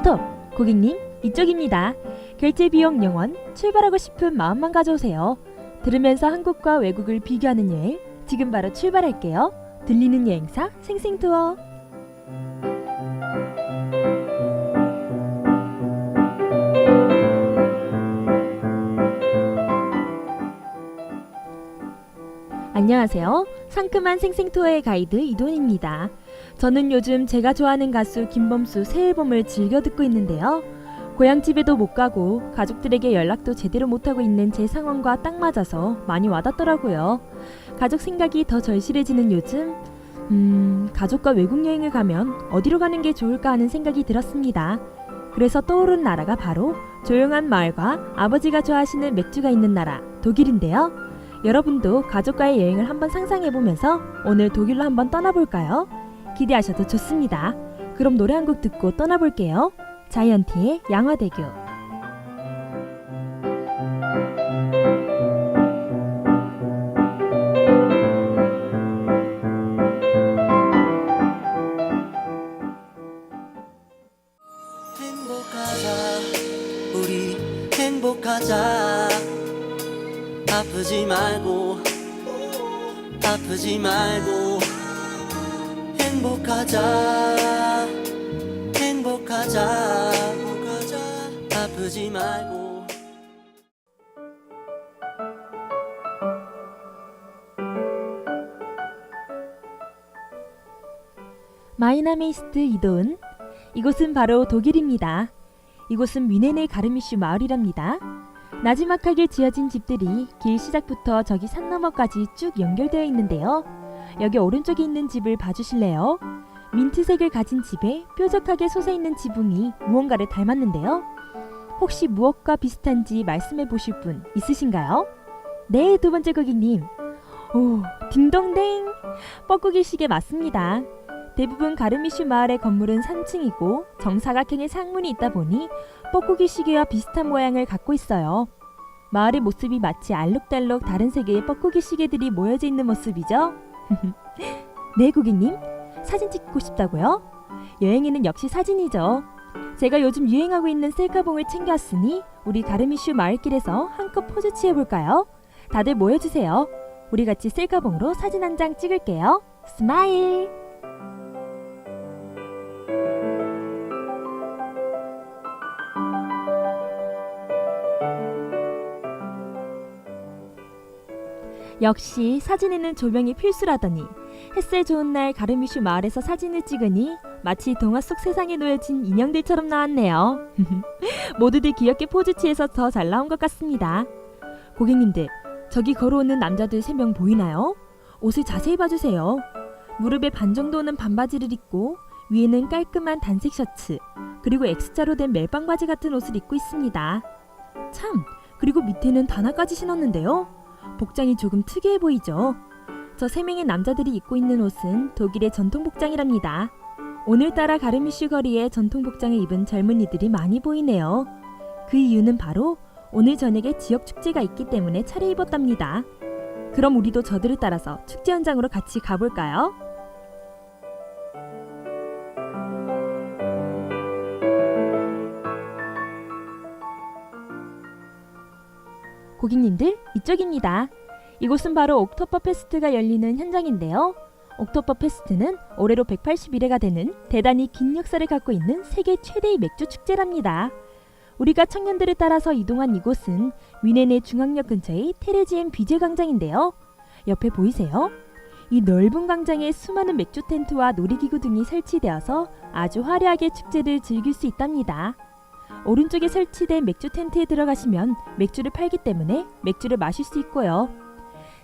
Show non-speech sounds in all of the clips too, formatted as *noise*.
스톱! 고객님, 이쪽입니다. 결제 비용 0원, 출발하고 싶은 마음만 가져오세요. 들으면서 한국과 외국을 비교하는 여행, 지금 바로 출발할게요. 들리는 여행사 생생투어. 안녕하세요. 상큼한 생생투어의 가이드 이돈입니다. 저는 요즘 제가 좋아하는 가수 김범수 새 앨범을 즐겨 듣고 있는데요. 고향집에도 못 가고 가족들에게 연락도 제대로 못하고 있는 제 상황과 딱 맞아서 많이 와닿더라고요. 가족 생각이 더 절실해지는 요즘, 음, 가족과 외국 여행을 가면 어디로 가는 게 좋을까 하는 생각이 들었습니다. 그래서 떠오른 나라가 바로 조용한 마을과 아버지가 좋아하시는 맥주가 있는 나라, 독일인데요. 여러분도 가족과의 여행을 한번 상상해보면서 오늘 독일로 한번 떠나볼까요? 기대하셔도 좋습니다. 그럼 노래 한 곡 듣고 떠나볼게요. 자이언티의 양화대교. 아프지 말고 아프지 말고 행복하자 행복하자 아프지 말고 마이나메이스트 이도은. 이곳은 바로 독일입니다. 이곳은 뮌헨의 가르미슈 마을이랍니다. 나지막하게 지어진 집들이 길 시작부터 저기 산 너머까지 쭉 연결되어 있는데요. 여기 오른쪽에 있는 집을 봐주실래요? 민트색을 가진 집에 뾰족하게 솟아 있는 지붕이 무언가를 닮았는데요. 혹시 무엇과 비슷한지 말씀해 보실 분 있으신가요? 네, 두 번째 고객님. 오, 딩동댕! 뻐꾸기 시계 맞습니다. 대부분 가르미슈 마을의 건물은 3층이고 정사각형의 상문이 있다 보니 뻐꾸기 시계와 비슷한 모양을 갖고 있어요. 마을의 모습이 마치 알록달록 다른 세계의 뻐꾸기 시계들이 모여져 있는 모습이죠. 네, 고객님. 사진 찍고 싶다고요? 여행에는 역시 사진이죠. 제가 요즘 유행하고 있는 셀카봉을 챙겨왔으니 우리 가르미슈 마을길에서 한껏 포즈 취해볼까요? 다들 모여주세요. 우리 같이 셀카봉으로 사진 한 장 찍을게요. 스마일! 역시 사진에는 조명이 필수라더니 햇살 좋은 날 가르미슈 마을에서 사진을 찍으니 마치 동화 속 세상에 놓여진 인형들처럼 나왔네요. *laughs* 모두들 귀엽게 포즈 취해서 더 잘 나온 것 같습니다. 고객님들, 저기 걸어오는 남자들 3명 보이나요? 옷을 자세히 봐주세요. 무릎에 반 정도는 반바지를 입고 위에는 깔끔한 단색 셔츠, 그리고 X자로 된 멜빵 바지 같은 옷을 입고 있습니다. 참, 그리고 밑에는 단화까지 신었는데요. 복장이 조금 특이해 보이죠? 저 세 명의 남자들이 입고 있는 옷은 독일의 전통 복장이랍니다. 오늘따라 가르미슈 거리에 전통 복장을 입은 젊은이들이 많이 보이네요. 그 이유는 바로 오늘 저녁에 지역 축제가 있기 때문에 차려 입었답니다. 그럼 우리도 저들을 따라서 축제 현장으로 같이 가볼까요? 고객님들, 이쪽입니다. 이곳은 바로 옥토퍼 페스트가 열리는 현장인데요. 옥토퍼 페스트는 올해로 181회가 되는 대단히 긴 역사를 갖고 있는 세계 최대의 맥주 축제랍니다. 우리가 청년들을 따라서 이동한 이곳은 위넨의 중앙역 근처의 테레지엔 비제 광장인데요. 옆에 보이세요? 이 넓은 광장에 수많은 맥주 텐트와 놀이기구 등이 설치되어서 아주 화려하게 축제를 즐길 수 있답니다. 오른쪽에 설치된 맥주 텐트에 들어가시면 맥주를 팔기 때문에 맥주를 마실 수 있고요.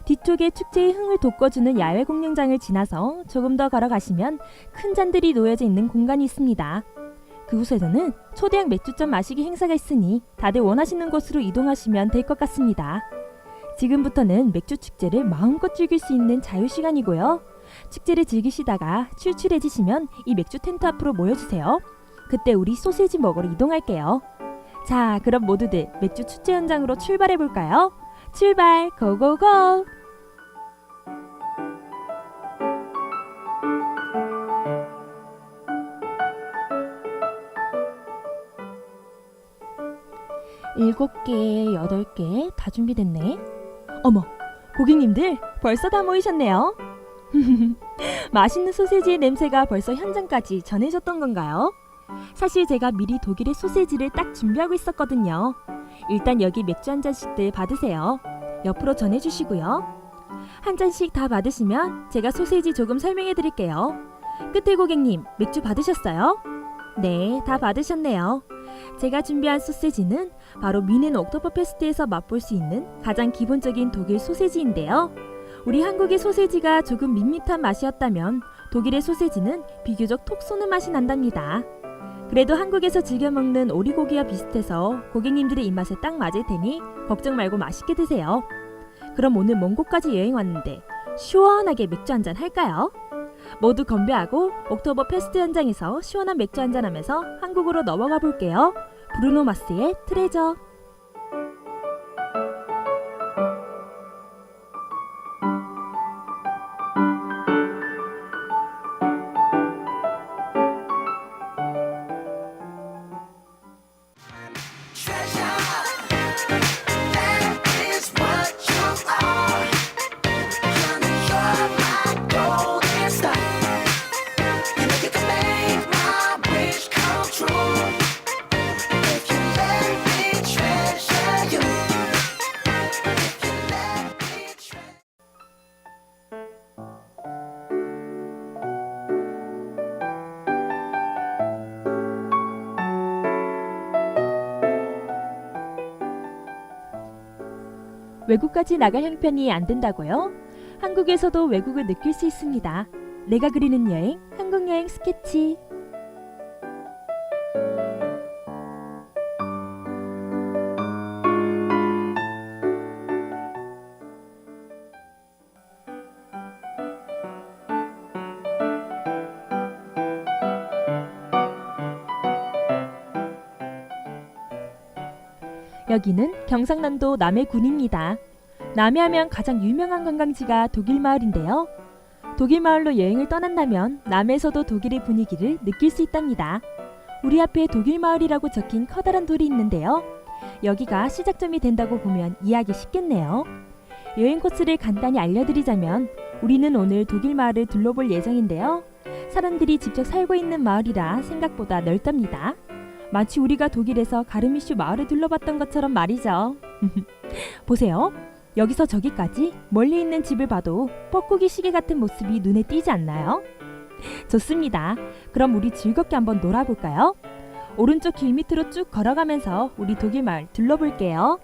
뒤쪽에 축제의 흥을 돋궈주는 야외 공연장을 지나서 조금 더 걸어가시면 큰 잔들이 놓여져 있는 공간이 있습니다. 그곳에서는 초대형 맥주점 마시기 행사가 있으니 다들 원하시는 곳으로 이동하시면 될 것 같습니다. 지금부터는 맥주 축제를 마음껏 즐길 수 있는 자유 시간이고요. 축제를 즐기시다가 출출해지시면 이 맥주 텐트 앞으로 모여주세요. 그때 우리 소세지 먹으러 이동할게요. 자, 그럼 모두들 맥주 축제 현장으로 출발해 볼까요? 출발, 고고고! 일곱 개, 여덟 개 다 준비됐네. 어머, 고객님들 벌써 다 모이셨네요. *laughs* 맛있는 소세지의 냄새가 벌써 현장까지 전해졌던 건가요? 사실 제가 미리 독일의 소세지를 딱 준비하고 있었거든요. 일단 여기 맥주 한 잔씩들 받으세요. 옆으로 전해주시고요. 한 잔씩 다 받으시면 제가 소세지 조금 설명해 드릴게요. 끝에 고객님, 맥주 받으셨어요? 네, 다 받으셨네요. 제가 준비한 소세지는 바로 미넨 옥토버 페스트에서 맛볼 수 있는 가장 기본적인 독일 소세지인데요. 우리 한국의 소세지가 조금 밋밋한 맛이었다면 독일의 소세지는 비교적 톡 쏘는 맛이 난답니다. 그래도 한국에서 즐겨 먹는 오리고기와 비슷해서 고객님들의 입맛에 딱 맞을 테니 걱정 말고 맛있게 드세요. 그럼 오늘 먼 곳까지 여행 왔는데 시원하게 맥주 한잔 할까요? 모두 건배하고 옥토버 페스트 현장에서 시원한 맥주 한잔 하면서 한국으로 넘어가 볼게요. 브루노 마스의 트레저. 외국까지 나갈 형편이 안 된다고요? 한국에서도 외국을 느낄 수 있습니다. 내가 그리는 여행, 한국 여행 스케치. 여기는 경상남도 남해군입니다. 남해하면 가장 유명한 관광지가 독일 마을인데요. 독일 마을로 여행을 떠난다면 남해에서도 독일의 분위기를 느낄 수 있답니다. 우리 앞에 독일 마을이라고 적힌 커다란 돌이 있는데요. 여기가 시작점이 된다고 보면 이해하기 쉽겠네요. 여행 코스를 간단히 알려드리자면 우리는 오늘 독일 마을을 둘러볼 예정인데요. 사람들이 직접 살고 있는 마을이라 생각보다 넓답니다. 마치 우리가 독일에서 가르미슈 마을을 둘러봤던 것처럼 말이죠. *laughs* 보세요. 여기서 저기까지 멀리 있는 집을 봐도 뻐꾸기 시계 같은 모습이 눈에 띄지 않나요? 좋습니다. 그럼 우리 즐겁게 한번 놀아볼까요? 오른쪽 길 밑으로 쭉 걸어가면서 우리 독일 마을 둘러볼게요.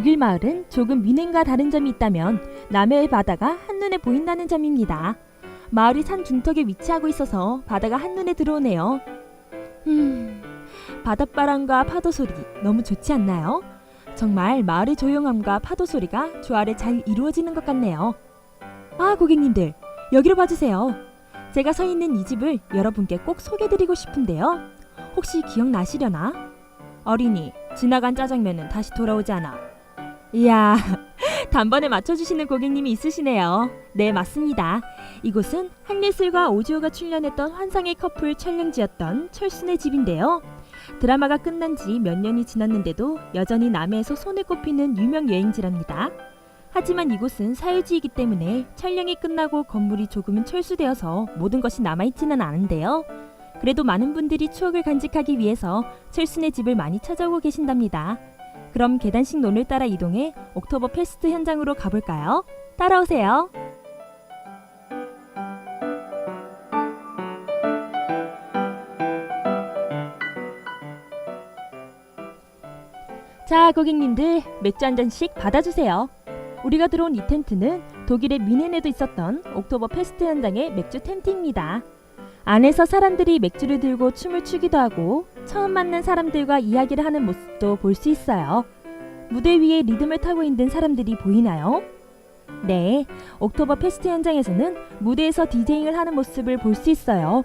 독일 마을은 조금 미넨과 다른 점이 있다면 남해의 바다가 한눈에 보인다는 점입니다. 마을이 산 중턱에 위치하고 있어서 바다가 한눈에 들어오네요. 음, 바닷바람과 파도 소리 너무 좋지 않나요? 정말 마을의 조용함과 파도 소리가 조화를 잘 이루어지는 것 같네요. 아, 고객님들, 여기로 봐주세요. 제가 서 있는 이 집을 여러분께 꼭 소개드리고 싶은데요. 혹시 기억나시려나? 어린이, 지나간 짜장면은 다시 돌아오지 않아. 이야, *laughs* 단번에 맞춰주시는 고객님이 있으시네요. 네, 맞습니다. 이곳은 한예슬과 오지호가 출연했던 환상의 커플 촬영지였던 철순의 집인데요. 드라마가 끝난 지 몇 년이 지났는데도 여전히 남해에서 손에 꼽히는 유명 여행지랍니다. 하지만 이곳은 사유지이기 때문에 촬영이 끝나고 건물이 조금은 철수되어서 모든 것이 남아있지는 않은데요. 그래도 많은 분들이 추억을 간직하기 위해서 철순의 집을 많이 찾아오고 계신답니다. 그럼 계단식 논을 따라 이동해 옥토버 페스트 현장으로 가볼까요? 따라오세요. 자, 고객님들 맥주 한 잔씩 받아주세요. 우리가 들어온 이 텐트는 독일의 미넨에도 있었던 옥토버 페스트 현장의 맥주 텐트입니다. 안에서 사람들이 맥주를 들고 춤을 추기도 하고 처음 만난 사람들과 이야기를 하는 모습도 볼 수 있어요. 무대 위에 리듬을 타고 있는 사람들이 보이나요? 네, 옥토버 페스트 현장에서는 무대에서 디제잉을 하는 모습을 볼 수 있어요.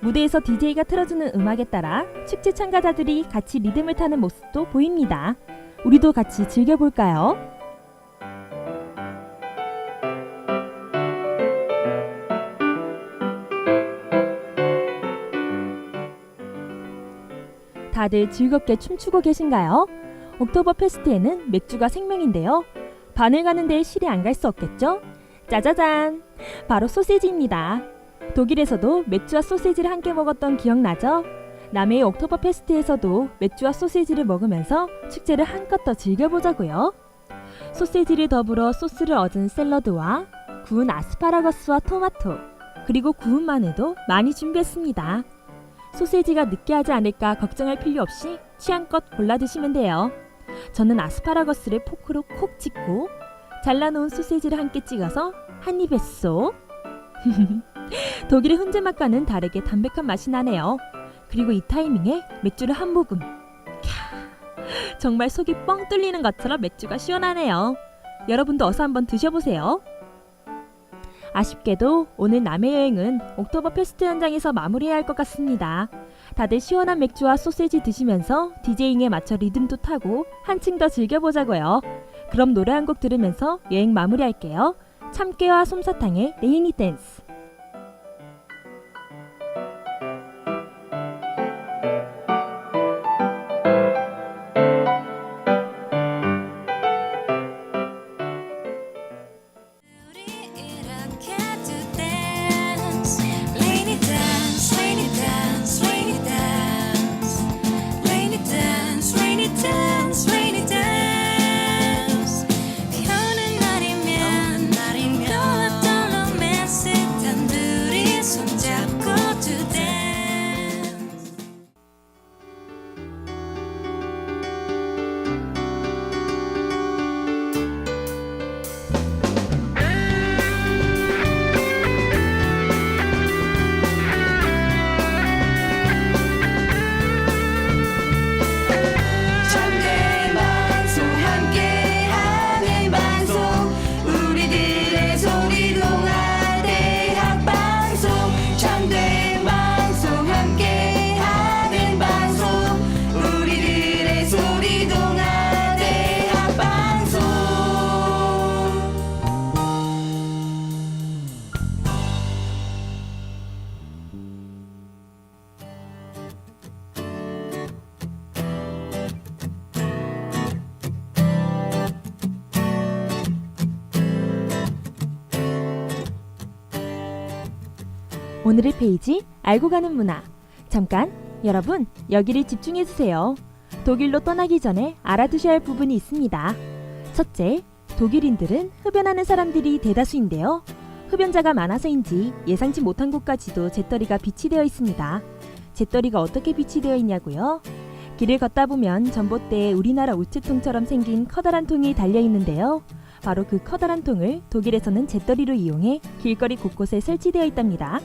무대에서 DJ가 틀어주는 음악에 따라 축제 참가자들이 같이 리듬을 타는 모습도 보입니다. 우리도 같이 즐겨볼까요? 다들 즐겁게 춤추고 계신가요? 옥토버 페스트에는 맥주가 생명인데요. 반을 가는 데에 실이 안 갈 수 없겠죠? 짜자잔! 바로 소세지입니다. 독일에서도 맥주와 소세지를 함께 먹었던 기억나죠? 남해의 옥토버 페스트에서도 맥주와 소세지를 먹으면서 축제를 한껏 더 즐겨보자고요. 소세지를 더불어 소스를 얻은 샐러드와 구운 아스파라거스와 토마토, 그리고 구운 마늘도 많이 준비했습니다. 소세지가 느끼하지 않을까 걱정할 필요 없이 취향껏 골라 드시면 돼요. 저는 아스파라거스를 포크로 콕 찍고 잘라놓은 소세지를 함께 찍어서 한 입에 쏙. *laughs* 독일의 훈제 맛과는 다르게 담백한 맛이 나네요. 그리고 이 타이밍에 맥주를 한 모금. 캬, 정말 속이 뻥 뚫리는 것처럼 맥주가 시원하네요. 여러분도 어서 한번 드셔보세요. 아쉽게도 오늘 남해 여행은 옥토버 페스트 현장에서 마무리해야 할 것 같습니다. 다들 시원한 맥주와 소세지 드시면서 디제잉에 맞춰 리듬도 타고 한층 더 즐겨보자고요. 그럼 노래 한 곡 들으면서 여행 마무리할게요. 참깨와 솜사탕의 레이니 댄스. 오늘의 페이지 알고 가는 문화. 잠깐 여러분 여기를 집중해 주세요. 독일로 떠나기 전에 알아두셔야 할 부분이 있습니다. 첫째, 독일인들은 흡연하는 사람들이 대다수인데요. 흡연자가 많아서인지 예상치 못한 곳까지도 재떨이가 비치되어 있습니다. 재떨이가 어떻게 비치되어 있냐고요? 길을 걷다 보면 전봇대에 우리나라 우체통처럼 생긴 커다란 통이 달려 있는데요. 바로 그 커다란 통을 독일에서는 재떨이로 이용해 길거리 곳곳에 설치되어 있답니다.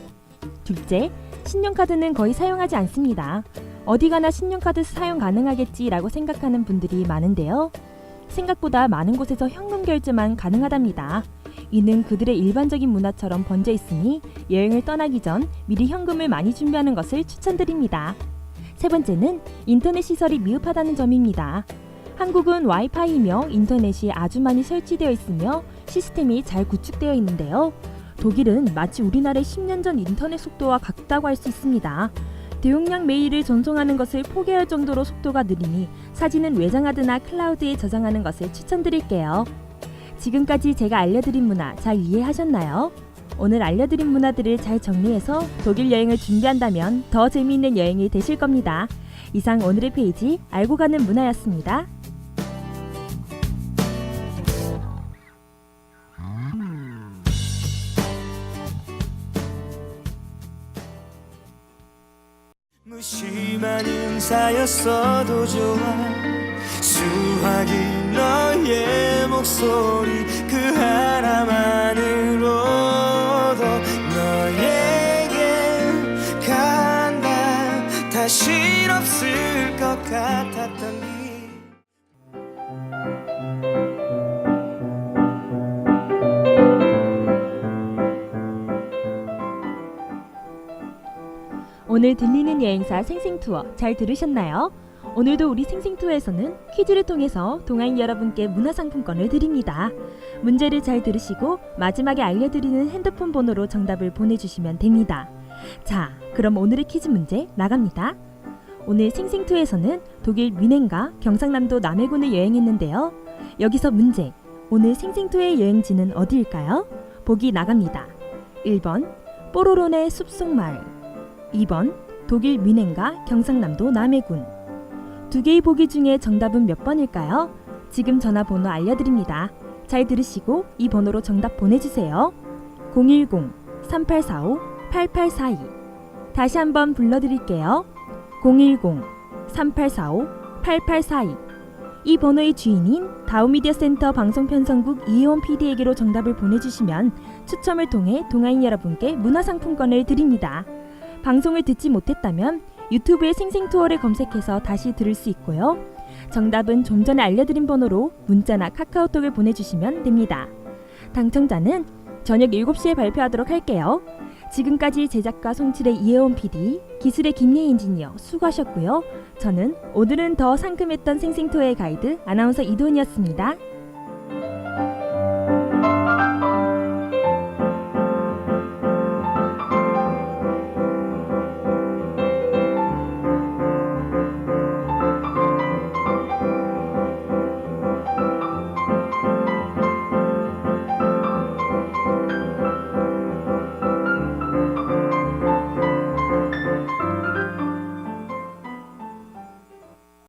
둘째, 신용카드는 거의 사용하지 않습니다. 어디 가나 신용카드 사용 가능하겠지라고 생각하는 분들이 많은데요. 생각보다 많은 곳에서 현금 결제만 가능하답니다. 이는 그들의 일반적인 문화처럼 번져 있으니 여행을 떠나기 전 미리 현금을 많이 준비하는 것을 추천드립니다. 세 번째는 인터넷 시설이 미흡하다는 점입니다. 한국은 와이파이이며 인터넷이 아주 많이 설치되어 있으며 시스템이 잘 구축되어 있는데요. 독일은 마치 우리나라의 10년 전 인터넷 속도와 같다고 할 수 있습니다. 대용량 메일을 전송하는 것을 포기할 정도로 속도가 느리니 사진은 외장하드나 클라우드에 저장하는 것을 추천드릴게요. 지금까지 제가 알려드린 문화 잘 이해하셨나요? 오늘 알려드린 문화들을 잘 정리해서 독일 여행을 준비한다면 더 재미있는 여행이 되실 겁니다. 이상 오늘의 페이지 알고 가는 문화였습니다. 인사였어도 좋아. 수화기 너의 목소리 그 하나만 들리는 여행사 생생투어 잘 들으셨나요? 오늘도 우리 생생투어에서는 퀴즈를 통해서 동아인 여러분께 문화상품권을 드립니다. 문제를 잘 들으시고 마지막에 알려드리는 핸드폰 번호로 정답을 보내주시면 됩니다. 자, 그럼 오늘의 퀴즈 문제 나갑니다. 오늘 생생투에서는 독일 뮌헨과 경상남도 남해군을 여행했는데요. 여기서 문제. 오늘 생생투의 여행지는 어디일까요? 보기 나갑니다. 1번 뽀로론의 숲속 마을 2번 독일 뮌헨과 경상남도 남해군 두 개의 보기 중에 정답은 몇 번일까요? 지금 전화번호 알려드립니다. 잘 들으시고 이 번호로 정답 보내주세요. 010-3845-8842 다시 한번 불러드릴게요. 010-3845-8842 이 번호의 주인인 다우미디어 센터 방송 편성국 이혜원 PD에게로 정답을 보내주시면 추첨을 통해 동아인 여러분께 문화상품권을 드립니다. 방송을 듣지 못했다면 유튜브에 생생투어를 검색해서 다시 들을 수 있고요. 정답은 좀 전에 알려드린 번호로 문자나 카카오톡을 보내주시면 됩니다. 당첨자는 저녁 7시에 발표하도록 할게요. 지금까지 제작가 송칠의 이혜원 PD, 기술의 김예 인지니어 수고하셨고요. 저는 오늘은 더 상큼했던 생생투어의 가이드 아나운서 이도은이었습니다.